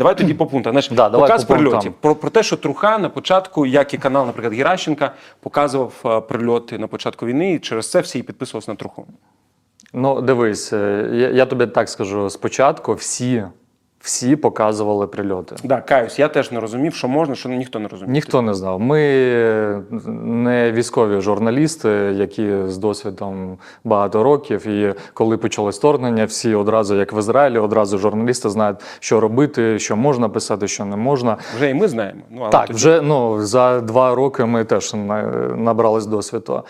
Давай тоді по пунктах. Знаєш, Да, давай показ по прильотів. Про, про те, що Труха на початку, як і канал, наприклад, Геращенка, показував е, прильоти на початку війни, і через це всі і підписувалися на Труху. Ну, дивись, е, я, я тобі так скажу: спочатку всі, всі показували прильоти. Да, каюсь, я теж не розумів, що можна, що ніхто не розумів. Ніхто не знав. Ми не військові журналісти, які з досвідом багато років. І коли почалось вторгнення, всі одразу, як в Ізраїлі, одразу журналісти знають, що робити, що можна писати, що не можна. Вже і ми знаємо. Ну, але Так, тоді- вже ну, за два роки ми теж на- набрались досвіду.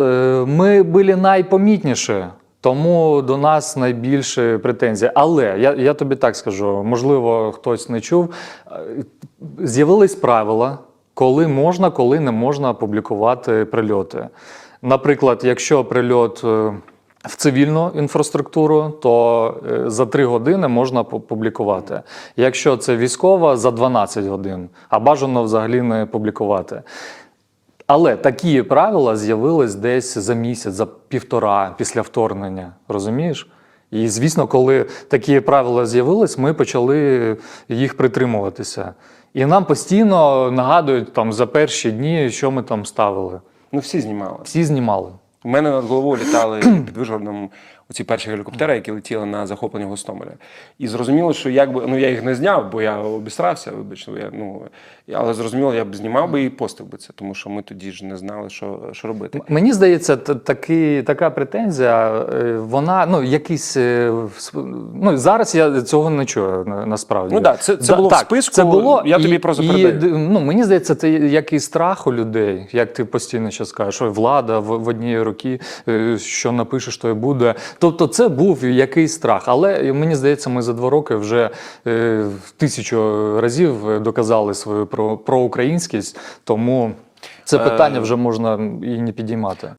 Е, Ми були найпомітніші, тому до нас найбільше претензій. Але я, я тобі так скажу: можливо, хтось не чув. е, З'явились правила, коли можна, коли не можна публікувати прильоти. Наприклад, якщо прильот. е, В цивільну інфраструктуру, то е, за 3 години можна пу- публікувати. Якщо це військова, за 12 годин, а бажано взагалі не публікувати. Але такі правила з'явились десь за місяць, за півтора після вторгнення. Розумієш? І звісно, коли такі правила з'явились, ми почали їх притримуватися. І нам постійно нагадують там за перші дні, що ми там ставили. ну всі знімали. Всі знімали. У мене над головою літали під Вишгородом оці перші гелікоптери, які летіли на захоплення Гостомеля. І зрозуміло, що якби ну я їх не зняв, бо я обістрався, вибачте, я, ну, але зрозуміло, я б знімав би і постив би це, тому що ми тоді ж не знали, що, що робити. Мені здається, т- таки, така претензія, е, вона ну якийсь е, ну зараз я цього не чую насправді. Ну да, це- це Да, було в списку, Це було я тобі і, просто і, передаю. Ну мені здається, це якийсь страх у людей, як ти постійно ще скажеш, що влада в, в одній руки, е, що напишеш, то і буде. Тобто, це був якийсь страх. Але мені здається, ми за два роки вже е, тисячу разів доказали свою про, проукраїнськість, тому це Е, питання вже можна і не підіймати.